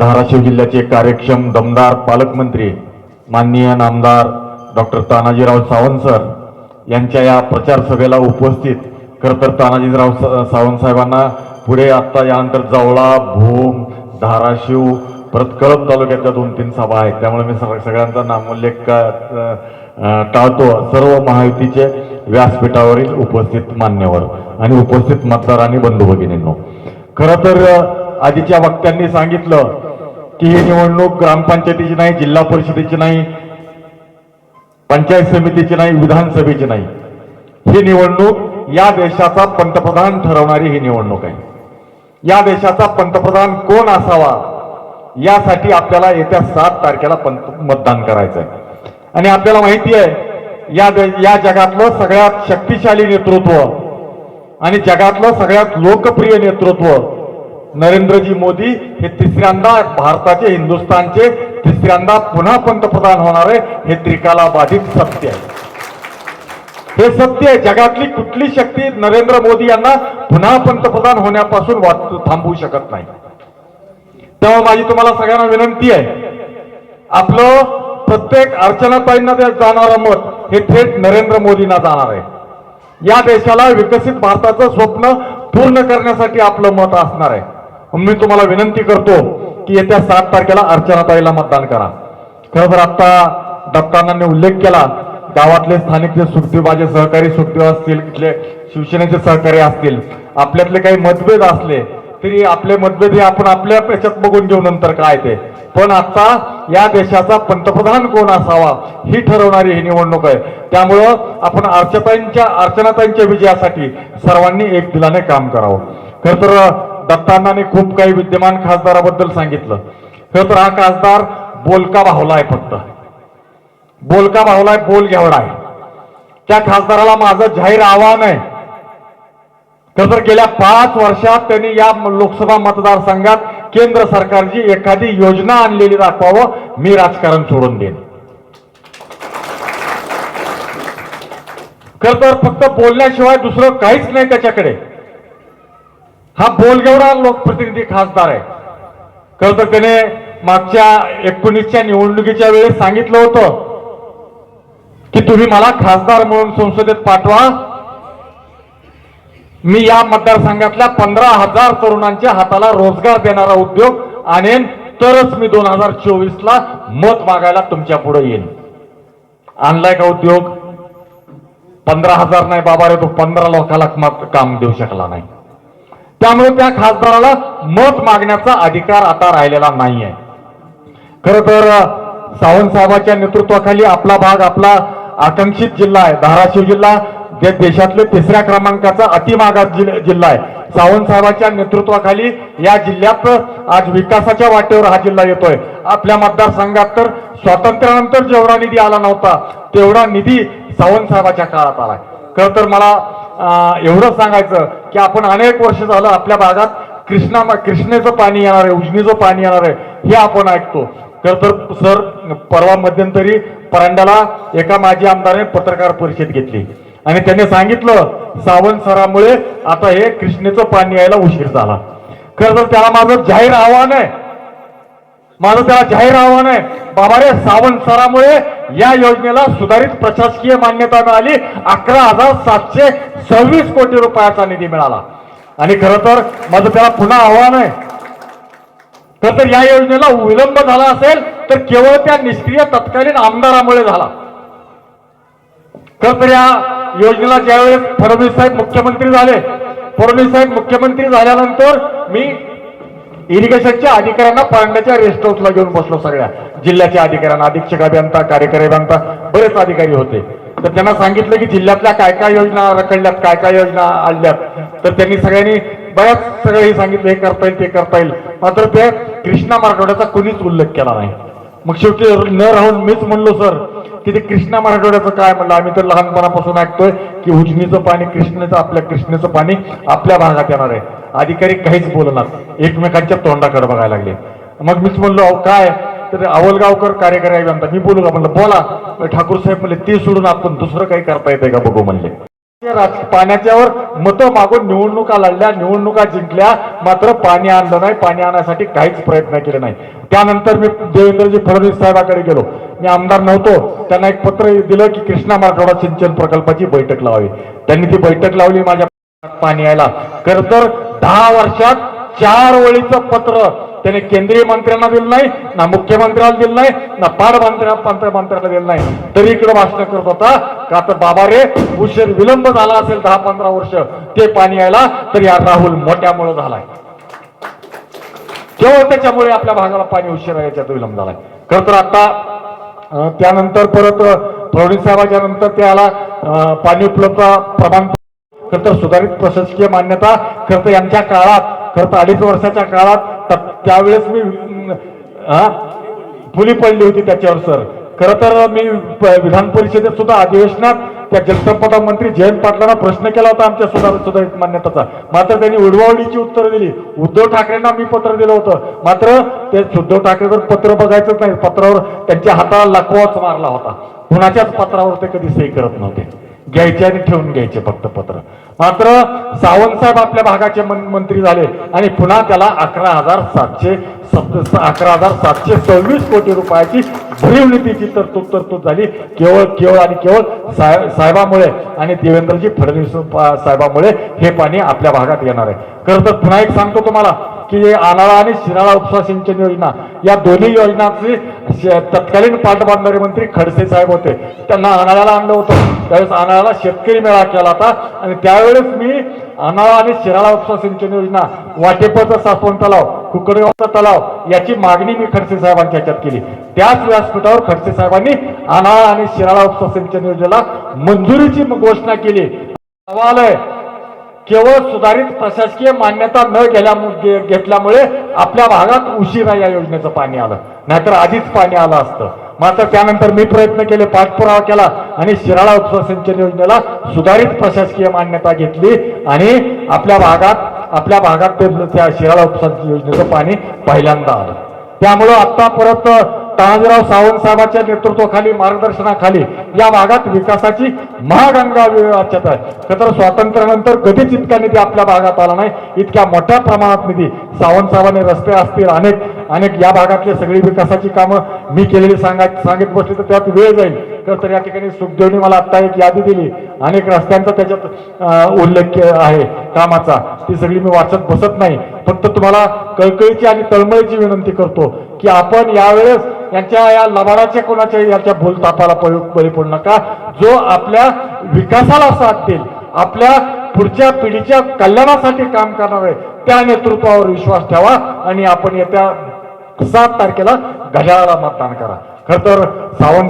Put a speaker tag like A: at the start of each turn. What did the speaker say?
A: धाराशिव जिल्ह्याचे कार्यक्षम दमदार पालकमंत्री माननीय नामदार डॉक्टर तानाजीराव सावंत सर यांच्या या प्रचार सभेला उपस्थित खरं तर तानाजीराव स- सावंत साहेबांना पुढे आत्ता यानंतर जवळा भूम धाराशिव परत कळंब तालुक्यातल्या दोन तीन सभा आहेत. त्यामुळे मी सग- सगळ्यांचा नामोल्लेख का- टाळतो. सर्व महायुतीचे व्यासपीठावरील उपस्थित मान्यवर आणि उपस्थित मतदार आणि बंधू भगिनींनो. खरं तर आधीच्या वक्त्यांनी सांगितलं की ही निवडणूक ग्रामपंचायतीची नाही जिल्हा परिषदेची नाही पंचायत समितीची नाही विधानसभेची नाही. ही निवडणूक या देशाचा पंतप्रधान ठरवणारी ही निवडणूक आहे. या देशाचा पंतप्रधान कोण असावा यासाठी आपल्याला येत्या सात तारखेला पंत मतदान करायचं आहे आणि आपल्याला माहिती आहे या दे- या जगातलं सगळ्यात शक्तिशाली नेतृत्व आणि जगातलं सगळ्यात लोकप्रिय नेतृत्व नरेंद्रजी मोदी हे तिसऱ्यांदा भारताचे हिंदुस्थानचे तिसऱ्यांदा पुन्हा पंतप्रधान होणारे हे त्रिकाला बाधित सत्य आहे. हे सत्य आहे. जगातली कुठली शक्ती नरेंद्र मोदी यांना पुन्हा पंतप्रधान होण्यापासून वाच थांबवू शकत नाही. तेव्हा माझी तुम्हाला सगळ्यांना विनंती आहे. आपलं प्रत्येक अर्चनाताईंना जाणारं मत हे थेट नरेंद्र मोदींना जाणार आहे. या देशाला विकसित भारताचं स्वप्न पूर्ण करण्यासाठी आपलं मत असणार आहे. मी तुम्हाला विनंती करतो की येत्या सात तारखेला अर्चनाताईला मतदान करा. खरं तर आता दत्तानांनी उल्लेख केला गावातले स्थानिक जे सुखदेव सहकारी सुखदेव असतील इथले शिवसेनेचे सहकारी असतील आपल्यातले काही मतभेद असले तरी आपले मतभेद हे आपण आपल्या याच्यात बघून घेऊ नंतर काय ते. पण आता या देशाचा पंतप्रधान कोण असावा ही ठरवणारी ही निवडणूक आहे. त्यामुळं आपण अर्चताईंच्या अर्चनाताईंच्या विजयासाठी सर्वांनी एक दिलाने काम करावं. खर तर दत्तांनाने खूप काही विद्यमान खासदाराबद्दल सांगितलं. खरं तर हा खासदार बोलका बाहुला आहे फक्त. बोलका बाहुला आहे बोल घेवडा आहे. त्या खासदाराला माझं जाहीर आव्हान आहे. खरं तर गेल्या पाच वर्षात त्यांनी या लोकसभा मतदारसंघात केंद्र सरकारची एखादी योजना आणलेली दाखवावं मी राजकारण सोडून देईन. खर तर फक्त बोलण्याशिवाय दुसरं काहीच नाही त्याच्याकडे. हा बोलगेवडा लोकप्रतिनिधी खासदार आहे. खरं तर त्याने मागच्या एकोणीसच्या निवडणुकीच्या वेळेस सांगितलं होतं की तुम्ही मला खासदार म्हणून संसदेत पाठवा. मी या मतदारसंघातल्या पंधरा हजार तरुणांच्या हाताला रोजगार देणारा उद्योग आणेन तरच मी दोन हजार चोवीस ला मत मागायला तुमच्यापुढे येईन. आणलाय का उद्योग? पंधरा हजार नाही बाबा रे तो पंधरा लोकाला मत काम देऊ शकला नाही. त्यामुळे त्या खासदाराला मत मागण्याचा अधिकार आता राहिलेला नाही आहे खर तर सावंतसाहेबांच्या नेतृत्वाखाली आपला भाग आपला आकांक्षित जिल्हा आहे धाराशिव जिल्हा जे देशातले तिसऱ्या क्रमांकाचा अतिमागात जिल्हा आहे. सावंतसाहेबांच्या नेतृत्वाखाली या जिल्ह्यात आज विकासाच्या वाटेवर हा जिल्हा येतोय. आपल्या मतदारसंघात तर स्वातंत्र्यानंतर जेवढा निधी आला नव्हता तेवढा निधी सावंतसाहेबाच्या काळात आलाय खर तर मला एवढंच सांगायचं की आपण अनेक वर्ष झालं आपल्या भागात कृष्णा कृष्णेचं पाणी येणार आहे उजनीचं पाणी येणार आहे हे आपण ऐकतो. खर तर सर परवा मध्यंतरी परांड्याला एका माजी आमदाराने पत्रकार परिषद घेतली. आणि त्यांनी सांगितलं सावंत सरामुळे आता हे कृष्णेचं पाणी यायला उशीर झाला. खरं तर त्याला माझं जाहीर आव्हान आहे. माझं त्याला जाहीर आव्हान आहे. बाबा रे सावंत सरामुळे या योजनेला सुधारित प्रशासकीय मान्यता मिळाली. अकरा हजार सातशे सव्वीस कोटी रुपयाचा निधी मिळाला. आणि खरं तर माझं त्याला पुन्हा आव्हान आहे. खर तर या योजनेला विलंब झाला असेल तर केवळ त्या निष्क्रिय तत्कालीन आमदारामुळे झाला. खर तर या योजनेला ज्यावेळेस फडणवीस साहेब मुख्यमंत्री झाले फडणवीस साहेब मुख्यमंत्री झाल्यानंतर मी इरिगेशनच्या अधिकाऱ्यांना पांड्याच्या रेस्ट हाऊसला घेऊन बसलो सगळ्या. जिल्ह्याच्या अधिकाऱ्यांना अधीक्षक अभियंता कार्यकारी अभियंता बरेच अधिकारी होते. तर त्यांना सांगितलं की जिल्ह्यातल्या काय काय योजना रखडल्यात काय काय योजना आणल्यात. तर त्यांनी सगळ्यांनी बऱ्याच सगळं हे सांगितलं हे करता येईल ते करता येईल. मात्र ते कृष्णा मराठवाड्याचा कुणीच उल्लेख केला नाही. मग शेवटी न राहून मीच म्हणलो सर की ते कृष्णा मराठवाड्याचं काय? म्हणलं आम्ही तर लहानपणापासून ऐकतोय की उजनीचं पाणी कृष्णेचं आपल्या कृष्णेचं पाणी आपल्या भागात येणार आहे. अधिकारी काहीच बोलणार एकमेकांच्या तोंडाकडे बघायला लागले. मग मीच म्हणलो अहो काय? तर अवलगावकर कार्यकारी अभियंता मी बोलू का? म्हणलं बोला. ठाकूर साहेब म्हणले ते सोडून आपण दुसरं काही करता येते का बघू? म्हणले.
B: पाण्याच्यावर मतं मागून निवडणुका लढल्या निवडणुका जिंकल्या मात्र पाणी आणलं नाही पाणी आणण्यासाठी काहीच प्रयत्न केले नाही. त्यानंतर मी देवेंद्रजी फडणवीस साहेबाकडे गेलो. मी आमदार नव्हतो. त्यांना एक पत्र दिलं की कृष्णा मराठवाडा सिंचन प्रकल्पाची बैठक लावावी. त्यांनी ती बैठक लावली माझ्या पाणी यायला खर तर दहा वर्षात चार ओळीचं पत्र त्याने केंद्रीय मंत्र्यांना दिलं नाही ना मुख्यमंत्र्याला दिलं नाही ना पाटमंत्र्या पंतमंत्र्याला दिलं नाही. तरी इकडे भाषण करत होता का तर बाबा रे उशीर विलंब झाला असेल दहा पंधरा वर्ष ते पाणी यायला तर या राहुल मोठ्यामुळे झालाय. केवळ त्याच्यामुळे आपल्या भागाला पाणी उशिरा याच्यात विलंब झालाय. खर तर आता त्यानंतर परत फडणवीस साहेबाच्या नंतर त्याला अं, पाणी उपलब्धता प्रमाण खरं तर सुधारित प्रशासकीय मान्यता खरं तर यांच्या काळात खरं तर अडीच वर्षाच्या काळात त्यावेळेस मी फुली पडली होती त्याच्यावर सर. खरं तर मी विधान परिषदेत सुद्धा अधिवेशनात त्या जलसंपदा मंत्री जयंत पाटलांना प्रश्न केला होता आमच्या सुधारित सुधारित मान्यताचा. मात्र त्यांनी उडवावडीची उत्तरं दिली. उद्धव ठाकरेंना मी पत्र दिलं होतं. मात्र ते उद्धव ठाकरेवर पत्र बघायचंच नाही. पत्रावर त्यांच्या हाताला लकवाच मारला होता. कुणाच्याच पत्रावर ते कधी सही करत नव्हते. घ्यायचे आणि ठेवून घ्यायचे फक्त पत्र. मात्र सावंत साहेब आपल्या भागाचे मन- मंत्री झाले आणि पुन्हा त्याला अकरा हजार सातशे सत्त अकरा हजार सातशे सव्वीस कोटी रुपयाची भरीव निधीची तरतूद तरतूद झाली. केवळ केवळ आणि केवळ साहेब साहेबामुळे आणि देवेंद्रजी फडणवीस साहेबामुळे हे पाणी आपल्या भागात येणार आहे. खरं तर पुन्हा एक सांगतो तुम्हाला की आनाळा आणि शिराळा उपसा सिंचन योजना या दोन्ही योजनांची तत्कालीन पाटबंधारे मंत्री खडसे साहेब होते. त्यांना आनाळ्याला आणलं होतं. त्यावेळेस आनाळ्याला शेतकरी मेळा केला होता. आणि त्यावेळेस मी अनाळा आणि शिराळा उपसा सिंचन योजना वाटेपचा सासवण तलाव कुकडगावचा तलाव याची मागणी मी खडसे साहेबांच्या ह्याच्यात केली. त्याच व्यासपीठावर खडसे साहेबांनी अनाळा आणि शिराळा उपसा सिंचन योजनेला मंजुरीची घोषणा केली. सवाल आहे. केवळ सुधारित प्रशासकीय मान्यता न गेल्या घेतल्यामुळे आपल्या भागात उशिरा या योजनेचं पाणी आलं. नाहीतर आधीच पाणी आलं असतं. मात्र त्यानंतर मी प्रयत्न केले पाठपुरावा केला आणि शिराळा उपसा सिंचन योजनेला सुधारित प्रशासकीय मान्यता घेतली आणि आपल्या भागात आपल्या भागात ते त्या शिराळा उपसा योजनेचं पाणी पहिल्यांदा आलं. त्यामुळं आता परत तानाजीराव सावंत साहेबांच्या नेतृत्वाखाली मार्गदर्शनाखाली या भागात विकासाची महागंगा वाचत आहे. खरं तर स्वातंत्र्यानंतर कधीच इतका निधी आपल्या भागात आला नाही. इतक्या मोठ्या प्रमाणात निधी सावंत साहेबांनी रस्ते असतील अनेक अनेक या भागातले सगळी विकासाची कामं मी केलेली सांगा सांगित बसली तर त्यात वेळ जाईल. खरं तर या ठिकाणी सुखदेवनी मला आत्ता एक यादी दिली. अनेक रस्त्यांचा त्याच्यात उल्लेख के- आहे कामाचा. ती सगळी मी वाचत बसत नाही. फक्त तुम्हाला कळकळीची आणि तळमळीची विनंती करतो की आपण यावेळेस यांच्या या लबाडाच्या कोणाच्या याच्या भूलतापाला बळी पडू नका. जो आपल्या विकासाला साथ देईल आपल्या पुढच्या पिढीच्या कल्याणासाठी काम करणार आहे त्या नेतृत्वावर विश्वास ठेवा आणि आपण येत्या सात तारखेला घड्याळाला मतदान करा. खर तर सावंत